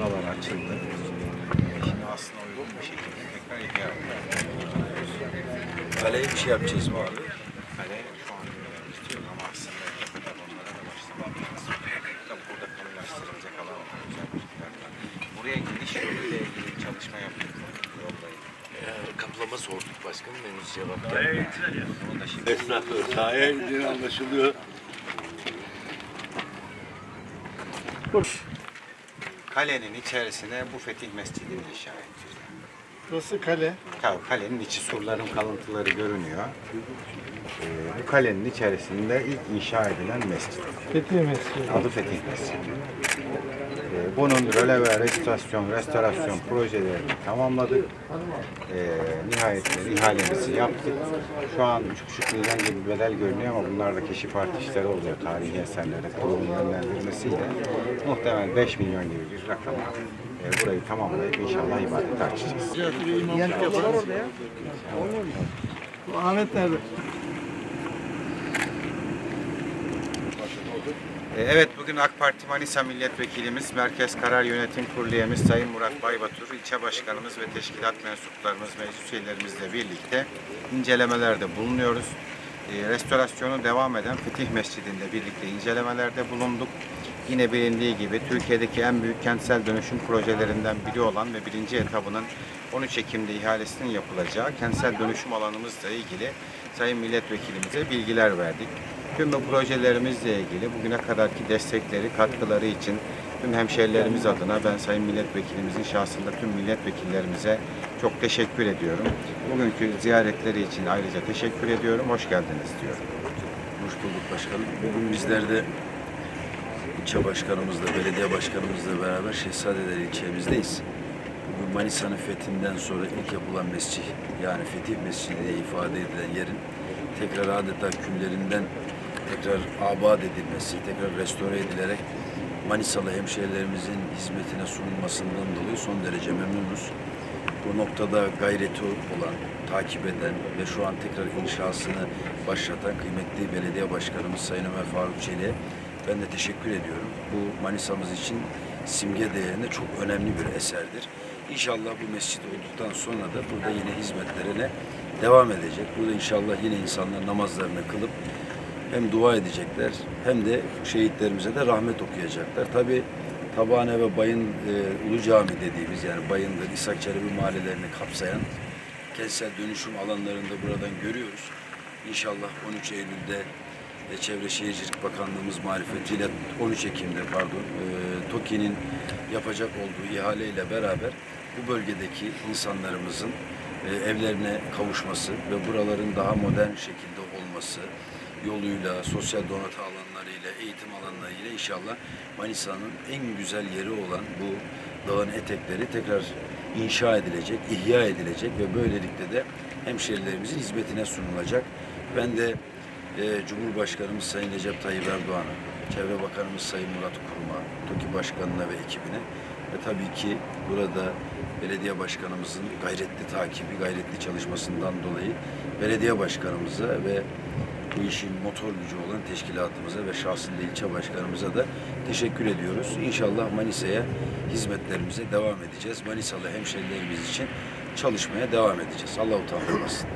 buralar açıldı. Şimdi aslında uygun bir şekilde tekrar ilgi yapıyoruz. Kaleye bir şey yapacağız mı abi? Kale şu an istiyor ama aslında yakında onlara da başlamamız Tabii burada kamulaştırılacak alan var. Buraya giriş yoluyla ilgili çalışma yapıyoruz. Ee, kaplama sorduk başkanım henüz cevap gelmedi. Esnaf örtağıya indiğini anlaşılıyor. Dur kalenin içerisine bu Fetih Mescidi'ni inşa ettik. Burası kale. Tabii kalenin içi surların kalıntıları görünüyor. Ee, bu kalenin içerisinde ilk inşa edilen mescid. Fethi Mescidi. Adı Fetih Mescidi. Ee, bunun röle ve restorasyon, restorasyon projelerini tamamladık. Ee, nihayetinde ihalemizi yaptık. Şu an 3,5 milyon gibi bir bedel görünüyor ama bunlar da keşif artışları oluyor tarihi eserlere kurulun yönlendirmesiyle. Muhtemelen 5 milyon gibi bir rakama e, burayı tamamlayıp inşallah ibadete açacağız. Ahmet nerede? E, Evet, bugün AK Parti Manisa Milletvekilimiz, Merkez Karar Yönetim Kurulu üyemiz Sayın Murat Baybatur, ilçe başkanımız ve teşkilat mensuplarımız, meclis üyelerimizle birlikte incelemelerde bulunuyoruz. E, Restorasyonu devam eden Fetih Mescidi'nde birlikte incelemelerde bulunduk. Yine bilindiği gibi Türkiye'deki en büyük kentsel dönüşüm projelerinden biri olan ve birinci etabının 13 Ekim'de ihalesinin yapılacağı kentsel dönüşüm alanımızla ilgili Sayın Milletvekilimize bilgiler verdik. Tüm bu projelerimizle ilgili bugüne kadarki destekleri, katkıları için tüm hemşehrilerimiz adına ben Sayın Milletvekilimizin şahsında tüm milletvekillerimize çok teşekkür ediyorum. Bugünkü ziyaretleri için ayrıca teşekkür ediyorum. Hoş geldiniz diyorum. Hoş bulduk başkanım. Bugün bizler de ilçe başkanımızla, belediye başkanımızla beraber Şehzadeler ilçemizdeyiz. Bugün Manisa'nın fethinden sonra ilk yapılan mescid, yani Fetih Mescidi diye ifade edilen yerin tekrar adeta küllerinden tekrar abad edilmesi, tekrar restore edilerek Manisalı hemşehrilerimizin hizmetine sunulmasından dolayı son derece memnunuz. Bu noktada gayreti olan, takip eden ve şu an tekrar inşasını başlatan kıymetli belediye başkanımız Sayın Ömer Faruk Çelik'e ben de teşekkür ediyorum. Bu Manisa'mız için simge değerinde çok önemli bir eserdir. İnşallah bu mescit olduktan sonra da burada yine hizmetlerine devam edecek. Burada inşallah yine insanlar namazlarını kılıp hem dua edecekler hem de şehitlerimize de rahmet okuyacaklar. Tabi Tabane ve Bayın e, Ulu Cami dediğimiz yani Bayındır, İshak Çelebi mahallelerini kapsayan kentsel dönüşüm alanlarında buradan görüyoruz. İnşallah 13 Eylül'de Çevre Şehircilik Bakanlığımız marifetiyle 13 Ekim'de pardon e, TOKİ'nin yapacak olduğu ihaleyle beraber bu bölgedeki insanlarımızın e, evlerine kavuşması ve buraların daha modern şekilde olması yoluyla, sosyal donatı alanlarıyla, eğitim alanlarıyla inşallah Manisa'nın en güzel yeri olan bu dağın etekleri tekrar inşa edilecek, ihya edilecek ve böylelikle de hemşerilerimizin hizmetine sunulacak. Ben de e, Cumhurbaşkanımız Sayın Recep Tayyip Erdoğan'a, Çevre Bakanımız Sayın Murat Kurum'a, TOKİ Başkanı'na ve ekibine ve tabii ki burada belediye başkanımızın gayretli takibi, gayretli çalışmasından dolayı belediye başkanımıza ve bu işin motor gücü olan teşkilatımıza ve şahsında ilçe başkanımıza da teşekkür ediyoruz. İnşallah Manisa'ya hizmetlerimize devam edeceğiz. Manisalı hemşerilerimiz için çalışmaya devam edeceğiz. Allah utandırmasın.